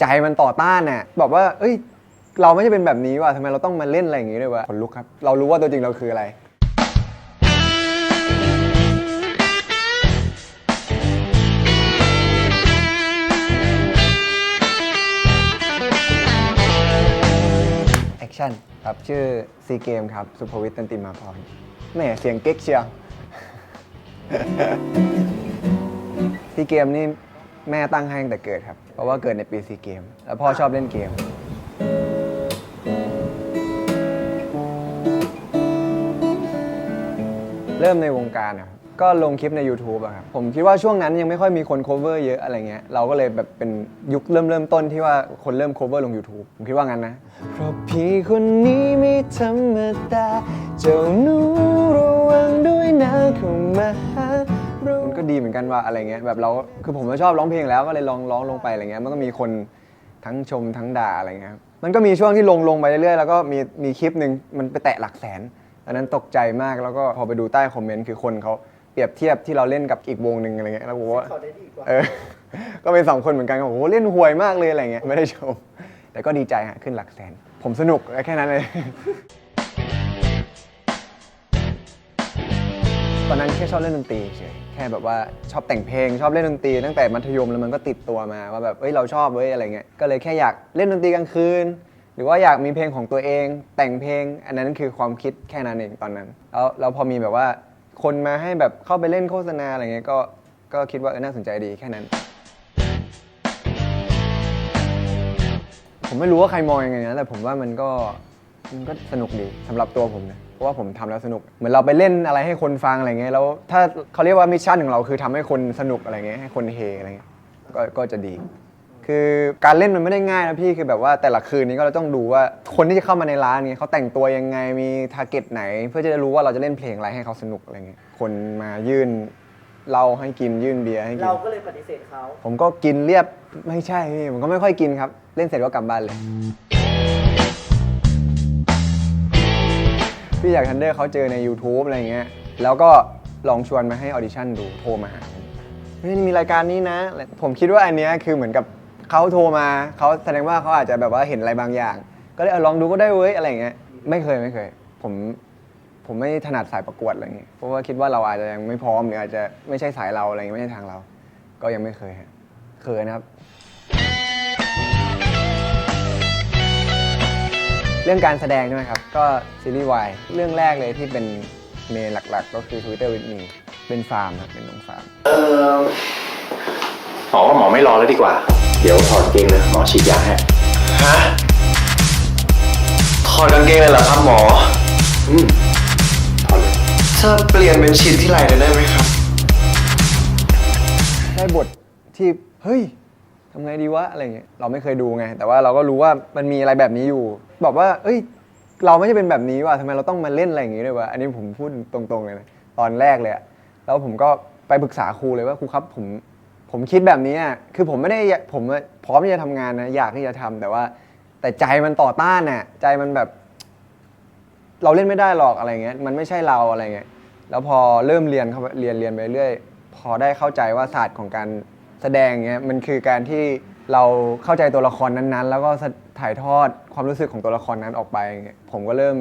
ใจมันต่อต้านน่ะบอกว่า เอ้ย เราไม่ใช่เป็นแบบนี้ว่ะทำไมเราต้องมาเล่นอะไรอย่างงี้ด้วยวะขนลุกครับ เรารู้ว่าตัวจริงเราคืออะไร แอคชั่นครับ ชื่อซีเกมครับ สุภวิทย์ตันติมาพรแหม่เสียงเก๊กเชียว ซีเกมนี่ แม่ตั้งให้ตั้งแต่เกิดครับ เพราะว่าเกิดในปีซีเกม แล้วพ่อชอบเล่นเกม เริ่มในวงการนะครับก็ลงคลิปใน YouTube อะครับ ผมคิดว่าช่วงนั้นยังไม่ค่อยมีคน cover เยอะอะไรเงี้ย เราก็เลยแบบเป็นยุคเริ่มเริ่มต้นที่ว่าคนเริ่ม cover ลง YouTube ผมคิดว่างั้นนะ เพราะพี่คนนี้ไม่ธรรมดาเจ้าหนูระวัง ก็ดีเหมือนกันว่าอะไรเงี้ยแบบเราคือผมก็ชอบร้องเพลงแล้วก็เลยลองร้องลงไปอะไรเงี้ยมันก็มีคนทั้งชมทั้งด่าอะไรเงี้ยครับมันก็มีช่วงที่ลงลงไปเรื่อยๆแล้วก็มีมีคลิปหนึ่งมันไปแตะหลักแสนอันนั้นตกใจมากแล้วก็พอไปดูใต้คอมเมนต์คือคนเขาเปรียบเทียบที่เราเล่นกับอีกวงหนึ่งอะไรเงี้ยแล้วบอกว่า เขาได้ดีกว่า เออ ก็เป็นสองคนเหมือนกันก็บอกโอ้โหเล่นห่วยมากเลยอะไรเงี้ยไม่ได้ชม แต่ก็ดีใจฮะขึ้นหลักแสน ผมสนุกแค่นั้นเลย ตอนนั้นแค่ชอบเล่นดนตรีเฉยแค่แบบว่าชอบแต่งเพลงชอบเล่นดนตรีตั้งแต่มัธยมแล้วมันก็ติดตัวมาว่าแบบเอ้ยเราชอบเว้ยอะไรเงี้ยก็เลยแค่อยากเล่นดนตรีกลางคืน หรือว่าอยากมีเพลงของตัวเอง แต่งเพลง อันนั้นคือความคิดแค่นั้นเองตอนนั้นแล้วแล้วพอมีแบบว่าคนมาให้แบบเข้าไปเล่นโฆษณาอะไรเงี้ยก็ก็คิดว่าเออน่าสนใจดีแค่นั้น ผมไม่รู้ว่าใครมองยังไงนะแต่ผมว่ามันก็มันก็สนุกดีสำหรับตัวผมนะ ราะว่าผมทำแล้วสนุก เหมือนเราไปเล่นอะไรให้คนฟังอะไรเงี้ยแล้วถ้าเขาเรียกว่ามิชชั่นของเราคือทำให้คนสนุกอะไรเงี้ยให้คนเฮอะไรเงี้ยก็ก็จะดี คือการเล่นมันไม่ได้ง่ายนะพี่คือแบบว่าแต่ละคืนนี้ก็เราต้องดูว่าคนที่จะเข้ามาในร้านนี้เขาแต่งตัวยังไงมีทาร์เก็ตไหน เพื่อจะได้รู้ว่าเราจะเล่นเพลงอะไรให้เขาสนุกอะไรเงี้ยคนมายื่นเหล้าให้กินยื่นเบียร์ให้กิน เราก็เลยปฏิเสธเขา ผมก็กินเรียบไม่ใช่พี่ผมก็ไม่ค่อยกินครับ เล่นเสร็จก็กลับบ้านเลย พี่อยากทันเดอร์เขาเจอใน YouTube อะไรเงี้ย แล้วก็ลองชวนมาให้ออดิชั่นดู โทรมาหาผมเฮ้ยมีรายการนี้นะ ผมคิดว่าอันเนี้ยคือเหมือนกับเขาโทรมาเขาแสดงว่าเขาอาจจะแบบว่าเห็นอะไรบางอย่าง ก็เลยเอาลองดูก็ได้เว้ยอะไรเงี้ย ไม่เคยไม่เคย ผมผมไม่ถนัดสายประกวดอะไรเงี้ย เพราะว่าคิดว่าเราอาจจะยังไม่พร้อมหรืออาจจะไม่ใช่สายเราอะไรเงี้ยไม่ใช่ทางเรา ก็ยังไม่เคยฮะเคยนะครับ เรื่องการแสดงใช่ไหมครับ ก็ซีรีส์วายเรื่องแรกเลยที่เป็นเมนหลักๆ ก็คือ Twitter with me เป็นฟาร์มครับเป็นน้องฟาร์ม เออหมอว่าหมอไม่รอแล้วดีกว่า เดี๋ยวถอดเกงเลยหมอฉีดยาให้ฮะถอดกางเกงเลยเหรอครับหมอ อืมถอดเลยถ้าเปลี่ยนเป็นชิ้นที่ไหล่ได้ไหมครับ ได้บทที่เฮ้ยทำไงดีวะอะไรเงี้ยเราไม่เคยดูไง แต่ว่าเราก็รู้ว่ามันมีอะไรแบบนี้อยู่ บอกว่า เอ้ย เราไม่ใช่เป็นแบบนี้ว่ะทำไมเราต้องมาเล่นอะไรอย่างงี้ด้วยวะอันนี้ผมพูดตรงๆเลยนะตอนแรกเลยอะแล้วผมก็ไปปรึกษาครูเลยว่าครูครับผมผมคิดแบบนี้อะคือผมไม่ได้ผมพร้อมที่จะทำงานนะอยากที่จะทำแต่ว่า แต่ใจมันต่อต้านน่ะใจมันแบบ เราเล่นไม่ได้หรอกอะไรเงี้ยมันไม่ใช่เราอะไรเงี้ยแล้วพอเริ่มเรียนเข้าไปเรียนเรียนไปเรื่อยพอได้เข้าใจว่าศาสตร์ของการแสดงเงี้ยมันคือการที่ เราเข้าใจตัวละครนั้นๆ แล้วก็ถ่ายทอดความรู้สึกของตัวละครนั้นออกไป ผมก็เริ่ม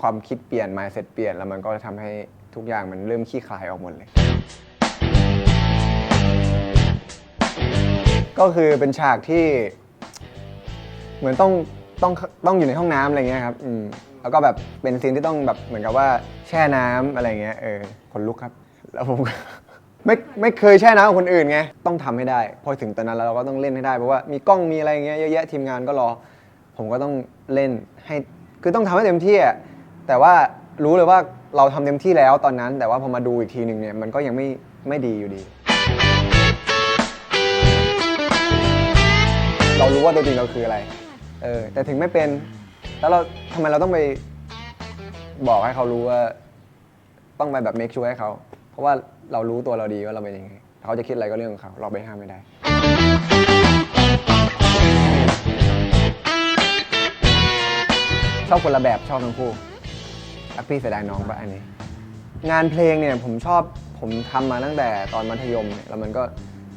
ความคิดเปลี่ยน mindset เปลี่ยน แล้วมันก็ทำให้ทุกอย่างมันเริ่มขี้คลายออกหมดเลย ก็คือเป็นฉากที่ เหมือนต้องต้องต้องอยู่ในห้องน้ำอะไรเงี้ยครับอืมแล้วก็แบบเป็นซีนที่ต้องแบบเหมือนกับว่าแช่น้ำอะไรเงี้ยเออขนลุกครับ แล้วผมก็ ไม่ไม่เคยแช่น้ำกับคนอื่นไงต้องทำให้ได้ พอถึงตอนนั้นแล้วเราก็ต้องเล่นให้ได้เพราะว่ามีกล้องมีอะไรเงี้ยเยอะแยะทีมงานก็รอ ผมก็ต้องเล่นให้คือต้องทำให้เต็มที่อะแต่ว่ารู้เลยว่าเราทำเต็มที่แล้วตอนนั้น แต่ว่าพอมาดูอีกทีหนึ่งเนี่ยมันก็ยังไม่ไม่ดีอยู่ดี เรารู้ว่าตัวจริงเราคืออะไร เออ แต่ถึงไม่เป็น แล้วเราทำไมเราต้องไปบอกให้เขารู้ว่า ต้องไปแบบเมคชัวร์ให้เขา ราะว่าเรารู้ตัวเราดีว่าเราเป็นยังไงเขาจะคิดอะไรก็เรื่องของเขา เราไปห้ามไม่ได้ ชอบคนละแบบชอบทั้งคู่รักพี่เสียดายน้องปะอันนี้ งานเพลงเนี่ยผมชอบผมทำมาตั้งแต่ตอนมัธยมเนี่ยแล้วมันก็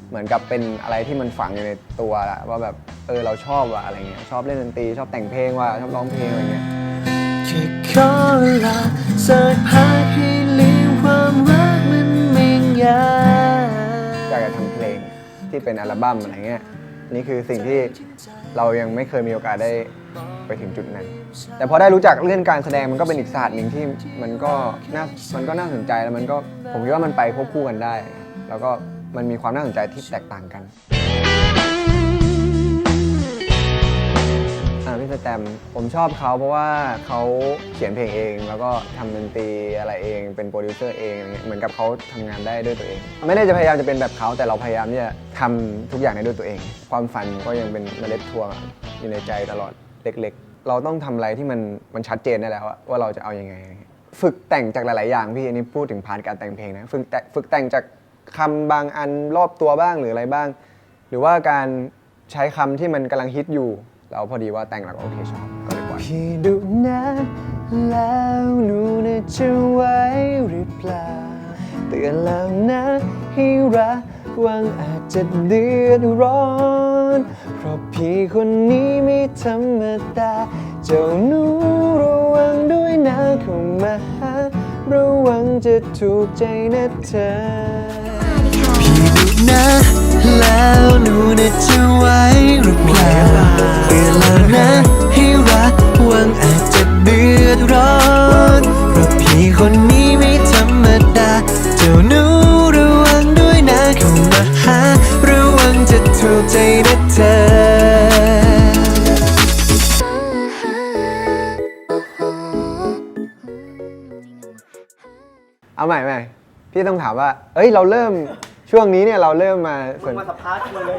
เหมือนกับเป็นอะไรที่มันฝังอยู่ในตัวละว่าแบบเออเราชอบว่ะอะไรเงี้ยชอบเล่นดนตรีชอบแต่งเพลงว่ะชอบร้องเพลงอะไรเงี้ยแค่ขอเวลาสักพัก ไม่ยากอยากจะทำเพลงที่เป็นอัลบั้มอะไรเงี้ยนี่คือสิ่งที่เรายังไม่เคยมีโอกาสได้ไปถึงจุดนั้น แต่พอได้รู้จักเรื่องการแสดงมันก็เป็นอีกศาสตร์หนึ่งที่มันก็น่ามันก็น่าสนใจแล้วมันก็ผมคิดว่ามันไปควบคู่กันได้ แล้วก็มันมีความน่าสนใจที่แตกต่างกัน สแตมผมชอบเขาเพราะว่าเขาเขียนเพลงเอง แล้วก็ทำดนตรีอะไรเองเป็นโปรดิวเซอร์เองอะไรเงี้ยเหมือนกับเขาทำงานได้ด้วยตัวเอง ไม่ได้จะพยายามจะเป็นแบบเขาแต่เราพยายามที่จะทำทุกอย่างได้ด้วยตัวเอง ความฝันก็ยังเป็นเมล็ดทัวร์อยู่ในใจตลอดเล็ก ๆ เราต้องทำอะไรที่มันมันชัดเจนได้แล้วอะว่าเราจะเอาอยัางไง ฝึกแต่งจากหลาย ๆ อย่างพี่อันนี้พูดถึงพาร์ทการแต่งเพลงนะฝึกแต่ฝึกแต่งจากคำบางอันรอบตัวบ้างหรืออะไรบ้าง หรือว่าการใช้คำที่มันกำลังฮิตอยู่ เราพอดีว่าแต่งแล้วก็โอเคชอบก็เลยปล่อยพี่ดูนะแล้วหนูนะจะไว้หรือเปล่าเตือนแล้วนะให้ระวังอาจจะเดือดร้อนเพราะพี่คนนี้ไม่ธรรมดาเจ้าหนูระวังด้วยนะเข้ามาหาระวังจะถูกใจนะเธอ นะ แล้วหนูนะจะไว้หรือเปล่าเตือนแล้วนะให้รักวังอาจจะเดือดร้อนเพราะพี่คนนี้ไม่ธรรมดา เจ้าหนูระวังด้วยนะเข้ามาหาระวังจะถูกใจนะเธอเอาใหม่ใหม่พี่ต้องถามว่า เอ้ย เราเริ่ม ช่วงนี้เนี่ยเราเริ่มมาสน มาสัมภาษณ์กูเลย